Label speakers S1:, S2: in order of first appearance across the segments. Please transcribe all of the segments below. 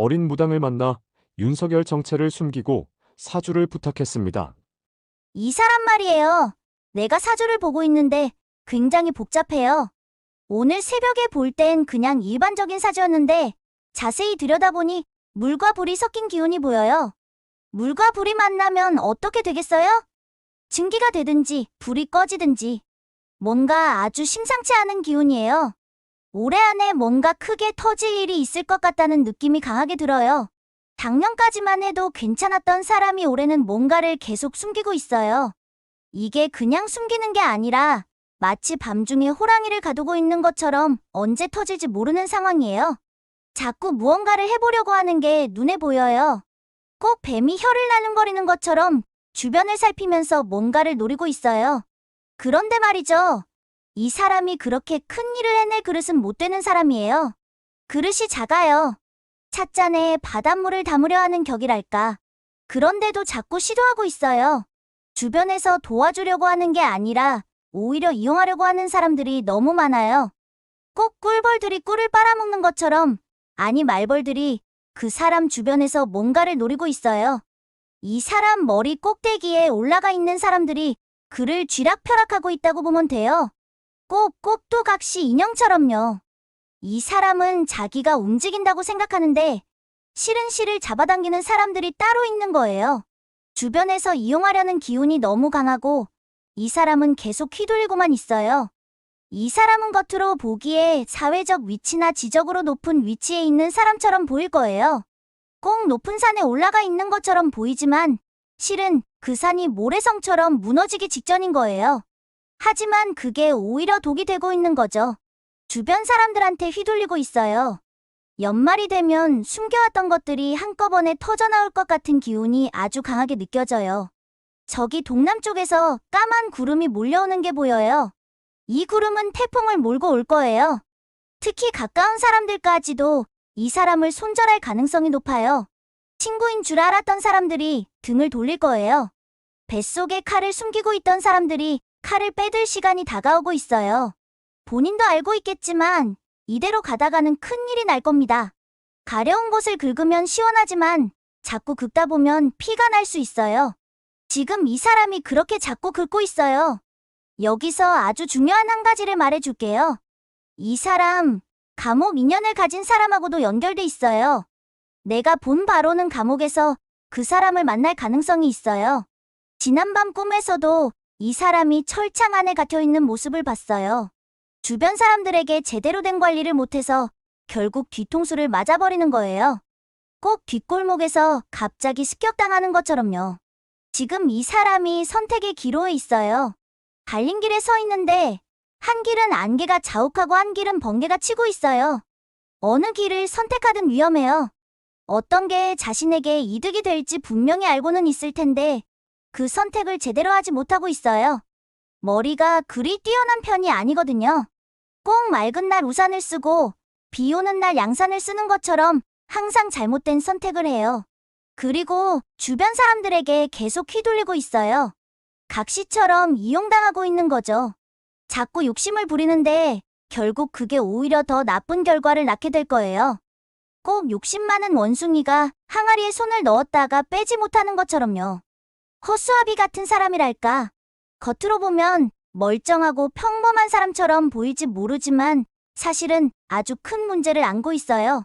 S1: 어린 무당을 만나 윤석열 정체를 숨기고 사주를 부탁했습니다.
S2: 이 사람 말이에요. 내가 사주를 보고 있는데 굉장히 복잡해요. 오늘 새벽에 볼 땐 그냥 일반적인 사주였는데 자세히 들여다보니 물과 불이 섞인 기운이 보여요. 물과 불이 만나면 어떻게 되겠어요? 증기가 되든지 불이 꺼지든지 뭔가 아주 심상치 않은 기운이에요. 올해 안에 뭔가 크게 터질 일이 있을 것 같다는 느낌이 강하게 들어요. 작년까지만 해도 괜찮았던 사람이 올해는 뭔가를 계속 숨기고 있어요. 이게 그냥 숨기는 게 아니라 마치 밤중에 호랑이를 가두고 있는 것처럼 언제 터질지 모르는 상황이에요. 자꾸 무언가를 해보려고 하는 게 눈에 보여요. 꼭 뱀이 혀를 나는거리는 것처럼 주변을 살피면서 뭔가를 노리고 있어요. 그런데 말이죠. 이 사람이 그렇게 큰 일을 해낼 그릇은 못 되는 사람이에요. 그릇이 작아요. 찻잔에 바닷물을 담으려 하는 격이랄까. 그런데도 자꾸 시도하고 있어요. 주변에서 도와주려고 하는 게 아니라 오히려 이용하려고 하는 사람들이 너무 많아요. 꼭 꿀벌들이 꿀을 빨아먹는 것처럼 아니 말벌들이 그 사람 주변에서 뭔가를 노리고 있어요. 이 사람 머리 꼭대기에 올라가 있는 사람들이 그를 쥐락펴락하고 있다고 보면 돼요. 꼭 꼭두각시 인형처럼요. 이 사람은 자기가 움직인다고 생각하는데 실은 실을 잡아당기는 사람들이 따로 있는 거예요. 주변에서 이용하려는 기운이 너무 강하고 이 사람은 계속 휘둘리고만 있어요. 이 사람은 겉으로 보기에 사회적 위치나 지적으로 높은 위치에 있는 사람처럼 보일 거예요. 꼭 높은 산에 올라가 있는 것처럼 보이지만 실은 그 산이 모래성처럼 무너지기 직전인 거예요. 하지만 그게 오히려 독이 되고 있는 거죠. 주변 사람들한테 휘둘리고 있어요. 연말이 되면 숨겨왔던 것들이 한꺼번에 터져나올 것 같은 기운이 아주 강하게 느껴져요. 저기 동남쪽에서 까만 구름이 몰려오는 게 보여요. 이 구름은 태풍을 몰고 올 거예요. 특히 가까운 사람들까지도 이 사람을 손절할 가능성이 높아요. 친구인 줄 알았던 사람들이 등을 돌릴 거예요. 뱃속에 칼을 숨기고 있던 사람들이 칼을 빼들 시간이 다가오고 있어요. 본인도 알고 있겠지만 이대로 가다가는 큰일이 날 겁니다. 가려운 곳을 긁으면 시원하지만 자꾸 긁다 보면 피가 날 수 있어요. 지금 이 사람이 그렇게 자꾸 긁고 있어요. 여기서 아주 중요한 한 가지를 말해줄게요. 이 사람, 감옥 인연을 가진 사람하고도 연결돼 있어요. 내가 본 바로는 감옥에서 그 사람을 만날 가능성이 있어요. 지난밤 꿈에서도 이 사람이 철창 안에 갇혀 있는 모습을 봤어요. 주변 사람들에게 제대로 된 관리를 못해서 결국 뒤통수를 맞아버리는 거예요. 꼭 뒷골목에서 갑자기 습격당하는 것처럼요. 지금 이 사람이 선택의 기로에 있어요. 달린 길에 서 있는데 한 길은 안개가 자욱하고 한 길은 번개가 치고 있어요. 어느 길을 선택하든 위험해요. 어떤 게 자신에게 이득이 될지 분명히 알고는 있을 텐데 그 선택을 제대로 하지 못하고 있어요. 머리가 그리 뛰어난 편이 아니거든요. 꼭 맑은 날 우산을 쓰고 비 오는 날 양산을 쓰는 것처럼 항상 잘못된 선택을 해요. 그리고 주변 사람들에게 계속 휘둘리고 있어요. 각시처럼 이용당하고 있는 거죠. 자꾸 욕심을 부리는데 결국 그게 오히려 더 나쁜 결과를 낳게 될 거예요. 꼭 욕심 많은 원숭이가 항아리에 손을 넣었다가 빼지 못하는 것처럼요. 허수아비 같은 사람이랄까. 겉으로 보면 멀쩡하고 평범한 사람처럼 보일지 모르지만 사실은 아주 큰 문제를 안고 있어요.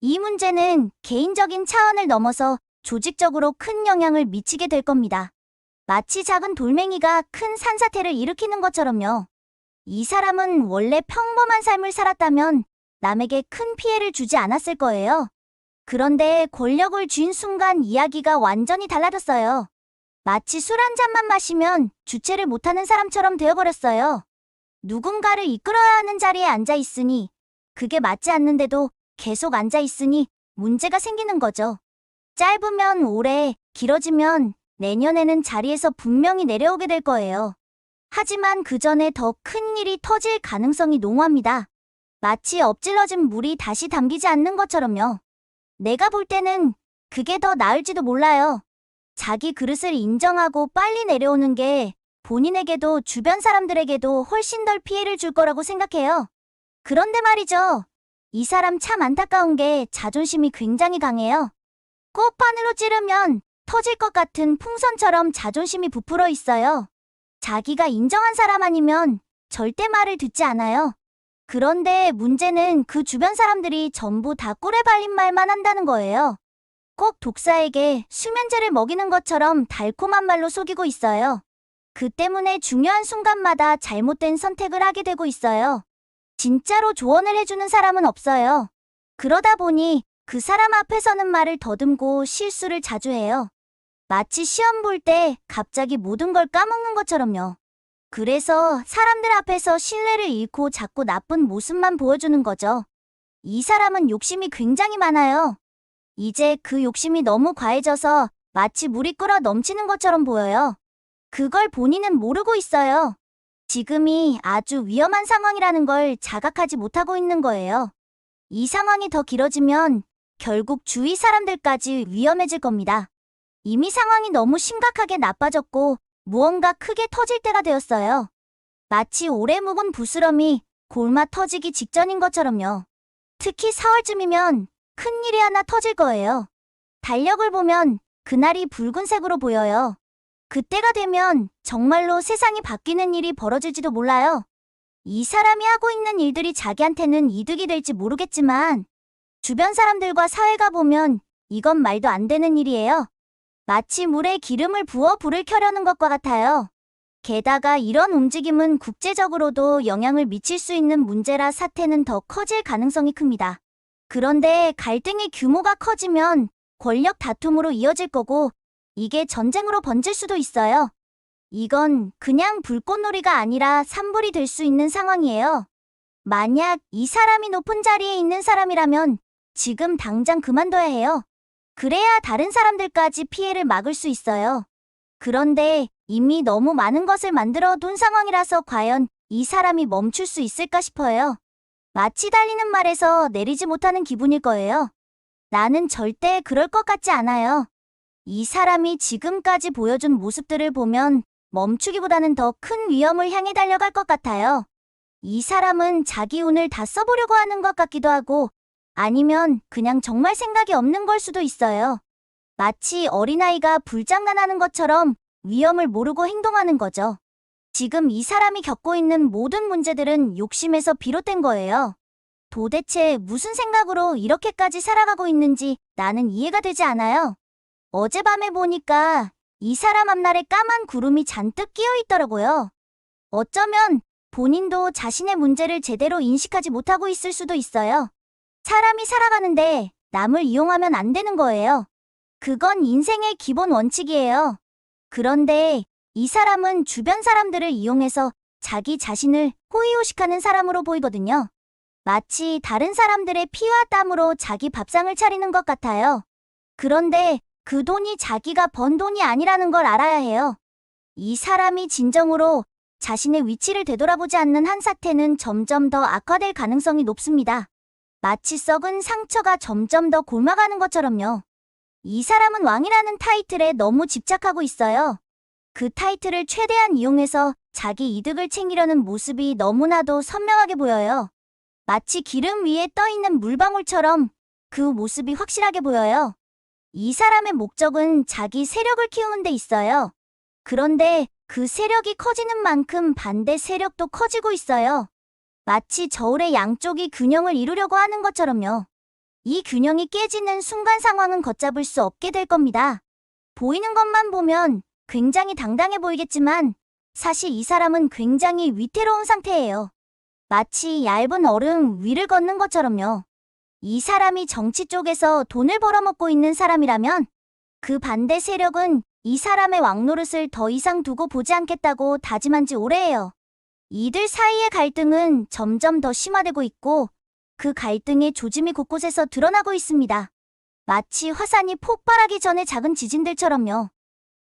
S2: 이 문제는 개인적인 차원을 넘어서 조직적으로 큰 영향을 미치게 될 겁니다. 마치 작은 돌멩이가 큰 산사태를 일으키는 것처럼요. 이 사람은 원래 평범한 삶을 살았다면 남에게 큰 피해를 주지 않았을 거예요. 그런데 권력을 쥔 순간 이야기가 완전히 달라졌어요. 마치 술 한 잔만 마시면 주체를 못하는 사람처럼 되어버렸어요. 누군가를 이끌어야 하는 자리에 앉아 있으니 그게 맞지 않는데도 계속 앉아 있으니 문제가 생기는 거죠. 짧으면 올해, 길어지면 내년에는 자리에서 분명히 내려오게 될 거예요. 하지만 그 전에 더 큰 일이 터질 가능성이 농후합니다. 마치 엎질러진 물이 다시 담기지 않는 것처럼요. 내가 볼 때는 그게 더 나을지도 몰라요. 자기 그릇을 인정하고 빨리 내려오는 게 본인에게도 주변 사람들에게도 훨씬 덜 피해를 줄 거라고 생각해요. 그런데 말이죠. 이 사람 참 안타까운 게 자존심이 굉장히 강해요. 꼭 바늘로 찌르면 터질 것 같은 풍선처럼 자존심이 부풀어 있어요. 자기가 인정한 사람 아니면 절대 말을 듣지 않아요. 그런데 문제는 그 주변 사람들이 전부 다 꿀에 발린 말만 한다는 거예요. 꼭 독사에게 수면제를 먹이는 것처럼 달콤한 말로 속이고 있어요. 그 때문에 중요한 순간마다 잘못된 선택을 하게 되고 있어요. 진짜로 조언을 해주는 사람은 없어요. 그러다 보니 그 사람 앞에서는 말을 더듬고 실수를 자주 해요. 마치 시험 볼 때 갑자기 모든 걸 까먹는 것처럼요. 그래서 사람들 앞에서 신뢰를 잃고 자꾸 나쁜 모습만 보여주는 거죠. 이 사람은 욕심이 굉장히 많아요. 이제 그 욕심이 너무 과해져서 마치 물이 끓어 넘치는 것처럼 보여요. 그걸 본인은 모르고 있어요. 지금이 아주 위험한 상황이라는 걸 자각하지 못하고 있는 거예요. 이 상황이 더 길어지면 결국 주위 사람들까지 위험해질 겁니다. 이미 상황이 너무 심각하게 나빠졌고 무언가 크게 터질 때가 되었어요. 마치 오래 묵은 부스럼이 골마 터지기 직전인 것처럼요. 특히 4월쯤이면 큰 일이 하나 터질 거예요. 달력을 보면 그날이 붉은색으로 보여요. 그때가 되면 정말로 세상이 바뀌는 일이 벌어질지도 몰라요. 이 사람이 하고 있는 일들이 자기한테는 이득이 될지 모르겠지만 주변 사람들과 사회가 보면 이건 말도 안 되는 일이에요. 마치 물에 기름을 부어 불을 켜려는 것과 같아요. 게다가 이런 움직임은 국제적으로도 영향을 미칠 수 있는 문제라 사태는 더 커질 가능성이 큽니다. 그런데 갈등의 규모가 커지면 권력 다툼으로 이어질 거고 이게 전쟁으로 번질 수도 있어요. 이건 그냥 불꽃놀이가 아니라 산불이 될 수 있는 상황이에요. 만약 이 사람이 높은 자리에 있는 사람이라면 지금 당장 그만둬야 해요. 그래야 다른 사람들까지 피해를 막을 수 있어요. 그런데 이미 너무 많은 것을 만들어 둔 상황이라서 과연 이 사람이 멈출 수 있을까 싶어요. 마치 달리는 말에서 내리지 못하는 기분일 거예요. 나는 절대 그럴 것 같지 않아요. 이 사람이 지금까지 보여준 모습들을 보면 멈추기보다는 더 큰 위험을 향해 달려갈 것 같아요. 이 사람은 자기 운을 다 써보려고 하는 것 같기도 하고 아니면 그냥 정말 생각이 없는 걸 수도 있어요. 마치 어린아이가 불장난하는 것처럼 위험을 모르고 행동하는 거죠. 지금 이 사람이 겪고 있는 모든 문제들은 욕심에서 비롯된 거예요. 도대체 무슨 생각으로 이렇게까지 살아가고 있는지 나는 이해가 되지 않아요. 어젯밤에 보니까 이 사람 앞날에 까만 구름이 잔뜩 끼어 있더라고요. 어쩌면 본인도 자신의 문제를 제대로 인식하지 못하고 있을 수도 있어요. 사람이 살아가는데 남을 이용하면 안 되는 거예요. 그건 인생의 기본 원칙이에요. 그런데 이 사람은 주변 사람들을 이용해서 자기 자신을 호의호식하는 사람으로 보이거든요. 마치 다른 사람들의 피와 땀으로 자기 밥상을 차리는 것 같아요. 그런데 그 돈이 자기가 번 돈이 아니라는 걸 알아야 해요. 이 사람이 진정으로 자신의 위치를 되돌아보지 않는 한 사태는 점점 더 악화될 가능성이 높습니다. 마치 썩은 상처가 점점 더 곪아가는 것처럼요. 이 사람은 왕이라는 타이틀에 너무 집착하고 있어요. 그 타이틀을 최대한 이용해서 자기 이득을 챙기려는 모습이 너무나도 선명하게 보여요. 마치 기름 위에 떠 있는 물방울처럼 그 모습이 확실하게 보여요. 이 사람의 목적은 자기 세력을 키우는 데 있어요. 그런데 그 세력이 커지는 만큼 반대 세력도 커지고 있어요. 마치 저울의 양쪽이 균형을 이루려고 하는 것처럼요. 이 균형이 깨지는 순간 상황은 걷잡을 수 없게 될 겁니다. 보이는 것만 보면 굉장히 당당해 보이겠지만 사실 이 사람은 굉장히 위태로운 상태예요. 마치 얇은 얼음 위를 걷는 것처럼요. 이 사람이 정치 쪽에서 돈을 벌어먹고 있는 사람이라면 그 반대 세력은 이 사람의 왕노릇을 더 이상 두고 보지 않겠다고 다짐한 지 오래예요. 이들 사이의 갈등은 점점 더 심화되고 있고 그 갈등의 조짐이 곳곳에서 드러나고 있습니다. 마치 화산이 폭발하기 전에 작은 지진들처럼요.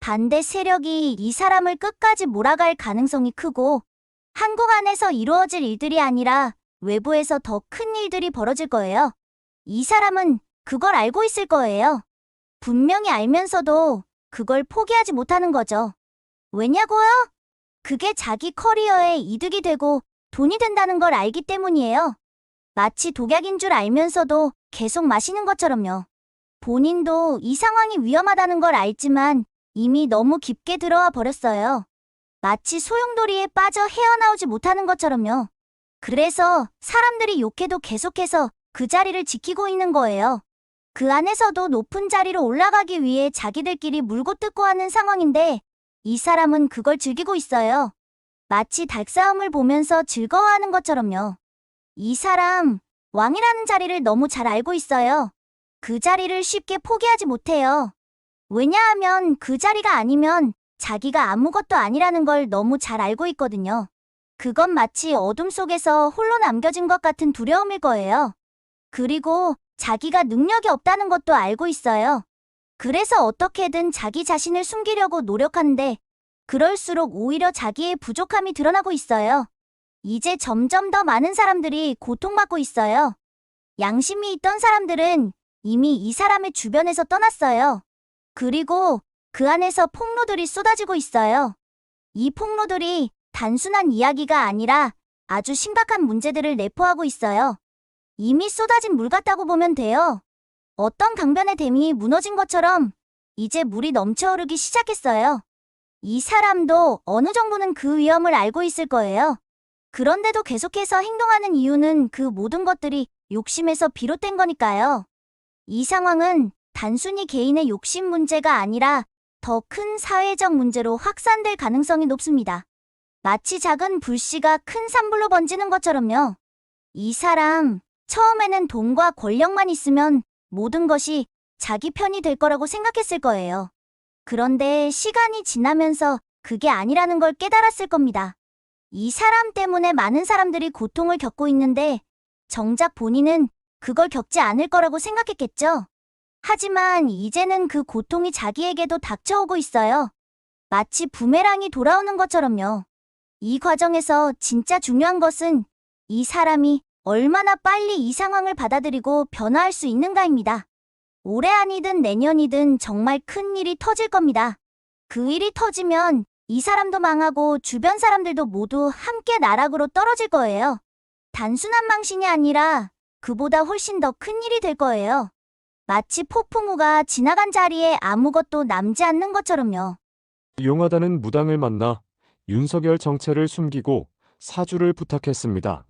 S2: 반대 세력이 이 사람을 끝까지 몰아갈 가능성이 크고 한국 안에서 이루어질 일들이 아니라 외부에서 더 큰 일들이 벌어질 거예요. 이 사람은 그걸 알고 있을 거예요. 분명히 알면서도 그걸 포기하지 못하는 거죠. 왜냐고요? 그게 자기 커리어에 이득이 되고 돈이 된다는 걸 알기 때문이에요. 마치 독약인 줄 알면서도 계속 마시는 것처럼요. 본인도 이 상황이 위험하다는 걸 알지만 이미 너무 깊게 들어와 버렸어요. 마치 소용돌이에 빠져 헤어나오지 못하는 것처럼요. 그래서 사람들이 욕해도 계속해서 그 자리를 지키고 있는 거예요. 그 안에서도 높은 자리로 올라가기 위해 자기들끼리 물고 뜯고 하는 상황인데 이 사람은 그걸 즐기고 있어요. 마치 닭싸움을 보면서 즐거워하는 것처럼요. 이 사람, 왕이라는 자리를 너무 잘 알고 있어요. 그 자리를 쉽게 포기하지 못해요. 왜냐하면 그 자리가 아니면 자기가 아무것도 아니라는 걸 너무 잘 알고 있거든요. 그건 마치 어둠 속에서 홀로 남겨진 것 같은 두려움일 거예요. 그리고 자기가 능력이 없다는 것도 알고 있어요. 그래서 어떻게든 자기 자신을 숨기려고 노력하는데 그럴수록 오히려 자기의 부족함이 드러나고 있어요. 이제 점점 더 많은 사람들이 고통받고 있어요. 양심이 있던 사람들은 이미 이 사람의 주변에서 떠났어요. 그리고 그 안에서 폭로들이 쏟아지고 있어요. 이 폭로들이 단순한 이야기가 아니라 아주 심각한 문제들을 내포하고 있어요. 이미 쏟아진 물 같다고 보면 돼요. 어떤 강변의 댐이 무너진 것처럼 이제 물이 넘쳐오르기 시작했어요. 이 사람도 어느 정도는 그 위험을 알고 있을 거예요. 그런데도 계속해서 행동하는 이유는 그 모든 것들이 욕심에서 비롯된 거니까요. 이 상황은 단순히 개인의 욕심 문제가 아니라 더 큰 사회적 문제로 확산될 가능성이 높습니다. 마치 작은 불씨가 큰 산불로 번지는 것처럼요. 이 사람, 처음에는 돈과 권력만 있으면 모든 것이 자기 편이 될 거라고 생각했을 거예요. 그런데 시간이 지나면서 그게 아니라는 걸 깨달았을 겁니다. 이 사람 때문에 많은 사람들이 고통을 겪고 있는데 정작 본인은 그걸 겪지 않을 거라고 생각했겠죠. 하지만 이제는 그 고통이 자기에게도 닥쳐오고 있어요. 마치 부메랑이 돌아오는 것처럼요. 이 과정에서 진짜 중요한 것은 이 사람이 얼마나 빨리 이 상황을 받아들이고 변화할 수 있는가입니다. 올해 아니든 내년이든 정말 큰 일이 터질 겁니다. 그 일이 터지면 이 사람도 망하고 주변 사람들도 모두 함께 나락으로 떨어질 거예요. 단순한 망신이 아니라 그보다 훨씬 더 큰 일이 될 거예요. 마치 폭풍우가 지나간 자리에 아무것도 남지 않는 것처럼요.
S1: 용하다는 무당을 만나 윤석열 정체를 숨기고 사주를 부탁했습니다.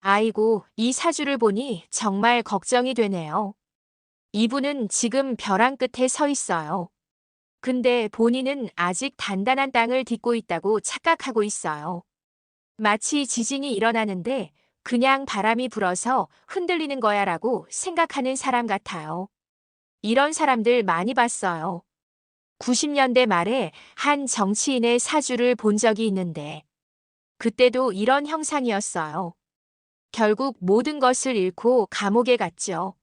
S3: 아이고, 이 사주를 보니 정말 걱정이 되네요. 이분은 지금 벼랑 끝에 서 있어요. 근데 본인은 아직 단단한 땅을 딛고 있다고 착각하고 있어요. 마치 지진이 일어나는데 그냥 바람이 불어서 흔들리는 거야 라고 생각하는 사람 같아요. 이런 사람들 많이 봤어요. 90년대 말에 한 정치인의 사주를 본 적이 있는데 그때도 이런 형상이었어요. 결국 모든 것을 잃고 감옥에 갔죠.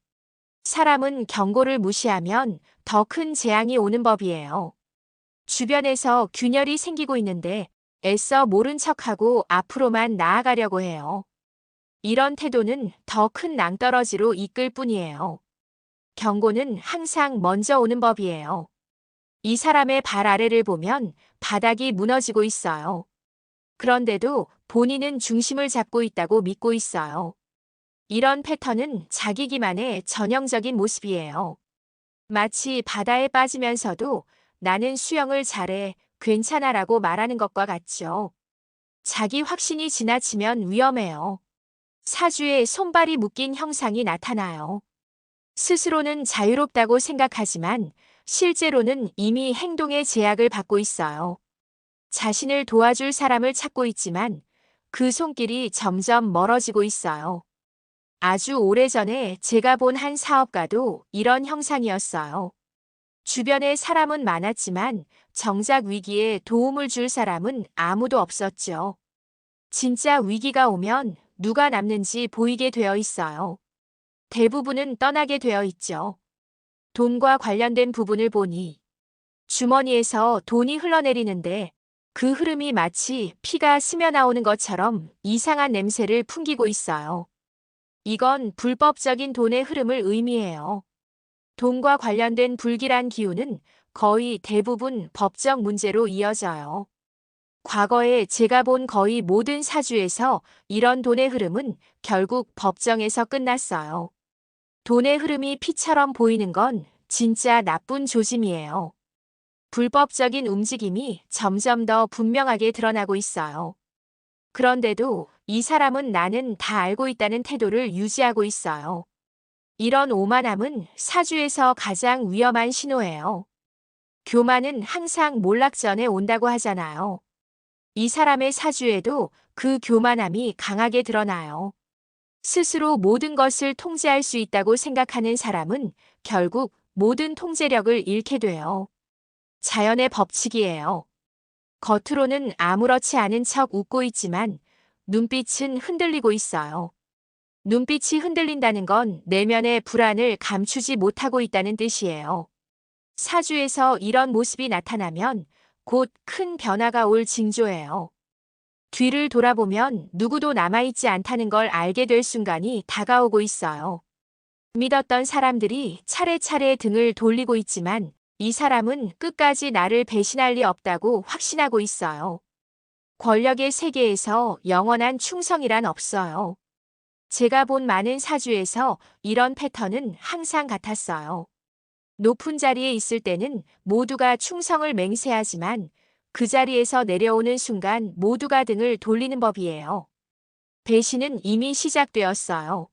S3: 사람은 경고를 무시하면 더 큰 재앙이 오는 법이에요. 주변에서 균열이 생기고 있는데 애써 모른 척하고 앞으로만 나아가려고 해요. 이런 태도는 더 큰 낭떠러지로 이끌 뿐이에요. 경고는 항상 먼저 오는 법이에요. 이 사람의 발 아래를 보면 바닥이 무너지고 있어요. 그런데도 본인은 중심을 잡고 있다고 믿고 있어요. 이런 패턴은 자기 기만의 전형적인 모습이에요. 마치 바다에 빠지면서도 나는 수영을 잘해, 괜찮아라고 말하는 것과 같죠. 자기 확신이 지나치면 위험해요. 사주에 손발이 묶인 형상이 나타나요. 스스로는 자유롭다고 생각하지만 실제로는 이미 행동의 제약을 받고 있어요. 자신을 도와줄 사람을 찾고 있지만 그 손길이 점점 멀어지고 있어요. 아주 오래전에 제가 본 한 사업가도 이런 형상이었어요. 주변에 사람은 많았지만 정작 위기에 도움을 줄 사람은 아무도 없었죠. 진짜 위기가 오면 누가 남는지 보이게 되어 있어요. 대부분은 떠나게 되어 있죠. 돈과 관련된 부분을 보니 주머니에서 돈이 흘러내리는데 그 흐름이 마치 피가 스며나오는 것처럼 이상한 냄새를 풍기고 있어요. 이건 불법적인 돈의 흐름을 의미해요. 돈과 관련된 불길한 기운은 거의 대부분 법적 문제로 이어져요. 과거에 제가 본 거의 모든 사주에서 이런 돈의 흐름은 결국 법정에서 끝났어요. 돈의 흐름이 피처럼 보이는 건 진짜 나쁜 조짐이에요. 불법적인 움직임이 점점 더 분명하게 드러나고 있어요. 그런데도 이 사람은 나는 다 알고 있다는 태도를 유지하고 있어요. 이런 오만함은 사주에서 가장 위험한 신호예요. 교만은 항상 몰락전에 온다고 하잖아요. 이 사람의 사주에도 그 교만함이 강하게 드러나요. 스스로 모든 것을 통제할 수 있다고 생각하는 사람은 결국 모든 통제력을 잃게 돼요. 자연의 법칙이에요. 겉으로는 아무렇지 않은 척 웃고 있지만 눈빛은 흔들리고 있어요. 눈빛이 흔들린다는 건 내면의 불안을 감추지 못하고 있다는 뜻이에요. 사주에서 이런 모습이 나타나면 곧 큰 변화가 올 징조예요. 뒤를 돌아보면 누구도 남아있지 않다는 걸 알게 될 순간이 다가오고 있어요. 믿었던 사람들이 차례차례 등을 돌리고 있지만 이 사람은 끝까지 나를 배신할 리 없다고 확신하고 있어요. 권력의 세계에서 영원한 충성이란 없어요. 제가 본 많은 사주에서 이런 패턴은 항상 같았어요. 높은 자리에 있을 때는 모두가 충성을 맹세하지만 그 자리에서 내려오는 순간 모두가 등을 돌리는 법이에요. 배신은 이미 시작되었어요.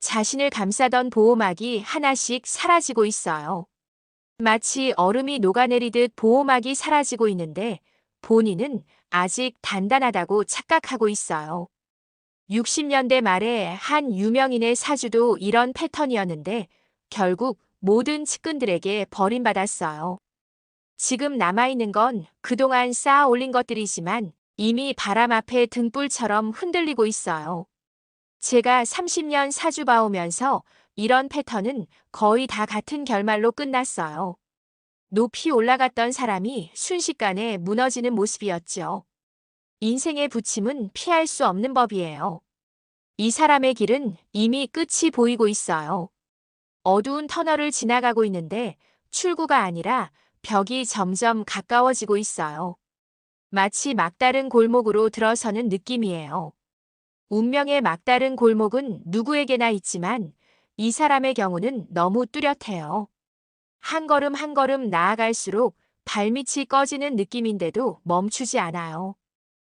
S3: 자신을 감싸던 보호막이 하나씩 사라지고 있어요. 마치 얼음이 녹아내리듯 보호막이 사라지고 있는데 본인은 아직 단단하다고 착각하고 있어요. 60년대 말에 한 유명인의 사주도 이런 패턴이었는데 결국 모든 측근들에게 버림받았어요. 지금 남아있는 건 그동안 쌓아 올린 것들이지만 이미 바람 앞에 등불처럼 흔들리고 있어요. 제가 30년 사주 봐오면서 이런 패턴은 거의 다 같은 결말로 끝났어요. 높이 올라갔던 사람이 순식간에 무너지는 모습이었죠. 인생의 부침은 피할 수 없는 법이에요. 이 사람의 길은 이미 끝이 보이고 있어요. 어두운 터널을 지나가고 있는데 출구가 아니라 벽이 점점 가까워지고 있어요. 마치 막다른 골목으로 들어서는 느낌이에요. 운명의 막다른 골목은 누구에게나 있지만 이 사람의 경우는 너무 뚜렷해요. 한 걸음 한 걸음 나아갈수록 발밑이 꺼지는 느낌인데도 멈추지 않아요.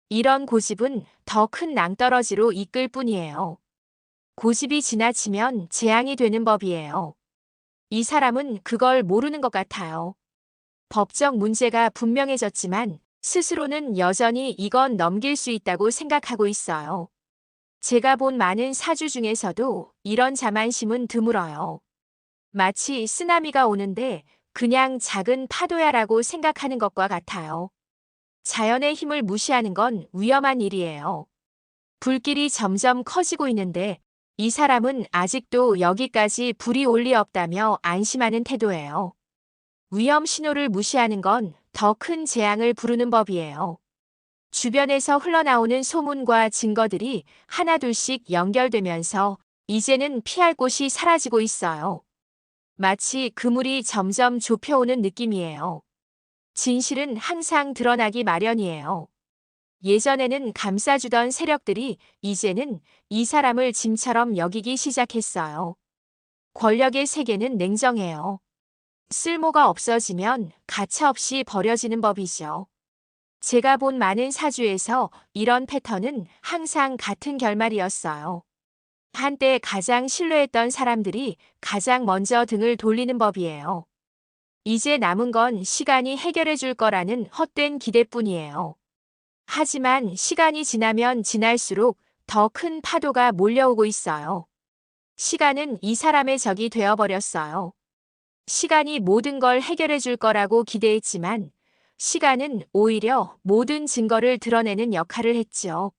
S3: 이런 고집은 더 큰 낭떠러지로 이끌 뿐이에요. 고집이 지나치면 재앙이 되는 법이에요. 이 사람은 그걸 모르는 것 같아요. 법적 문제가 분명해졌지만 스스로는 여전히 이건 넘길 수 있다고 생각하고 있어요. 제가 본 많은 사주 중에서도 이런 자만심은 드물어요. 마치 쓰나미가 오는데 그냥 작은 파도야라고 생각하는 것과 같아요. 자연의 힘을 무시하는 건 위험한 일이에요. 불길이 점점 커지고 있는데 이 사람은 아직도 여기까지 불이 올 리 없다며 안심하는 태도예요. 위험 신호를 무시하는 건 더 큰 재앙을 부르는 법이에요. 주변에서 흘러나오는 소문과 증거들이 하나둘씩 연결되면서 이제는 피할 곳이 사라지고 있어요. 마치 그물이 점점 좁혀오는 느낌이에요. 진실은 항상 드러나기 마련이에요. 예전에는 감싸주던 세력들이 이제는 이 사람을 짐처럼 여기기 시작했어요. 권력의 세계는 냉정해요. 쓸모가 없어지면 가차없이 버려지는 법이죠. 제가 본 많은 사주에서 이런 패턴은 항상 같은 결말이었어요. 한때 가장 신뢰했던 사람들이 가장 먼저 등을 돌리는 법이에요. 이제 남은 건 시간이 해결해 줄 거라는 헛된 기대뿐이에요. 하지만 시간이 지나면 지날수록 더 큰 파도가 몰려오고 있어요. 시간은 이 사람의 적이 되어버렸어요. 시간이 모든 걸 해결해 줄 거라고 기대했지만 시간은 오히려 모든 증거를 드러내는 역할을 했죠.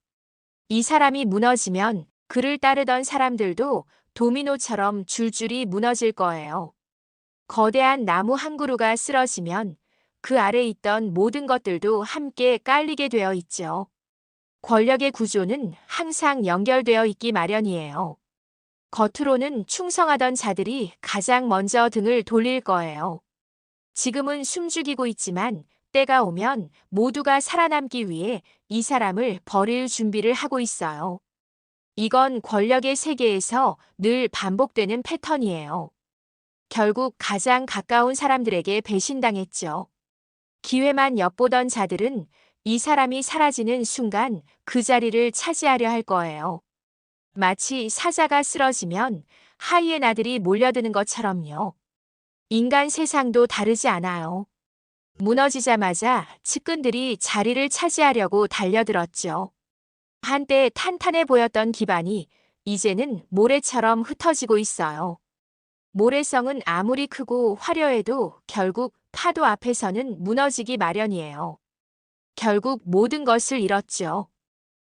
S3: 이 사람이 무너지면 그를 따르던 사람들도 도미노처럼 줄줄이 무너질 거예요. 거대한 나무 한 그루가 쓰러지면 그 아래 있던 모든 것들도 함께 깔리게 되어 있죠. 권력의 구조는 항상 연결되어 있기 마련이에요. 겉으로는 충성하던 자들이 가장 먼저 등을 돌릴 거예요. 지금은 숨죽이고 있지만 때가 오면 모두가 살아남기 위해 이 사람을 버릴 준비를 하고 있어요. 이건 권력의 세계에서 늘 반복되는 패턴이에요. 결국 가장 가까운 사람들에게 배신당했죠. 기회만 엿보던 자들은 이 사람이 사라지는 순간 그 자리를 차지하려 할 거예요. 마치 사자가 쓰러지면 하이에나들이 몰려드는 것처럼요. 인간 세상도 다르지 않아요. 무너지자마자 측근들이 자리를 차지하려고 달려들었죠. 한때 탄탄해 보였던 기반이 이제는 모래처럼 흩어지고 있어요. 모래성은 아무리 크고 화려해도 결국 파도 앞에서는 무너지기 마련이에요. 결국 모든 것을 잃었죠.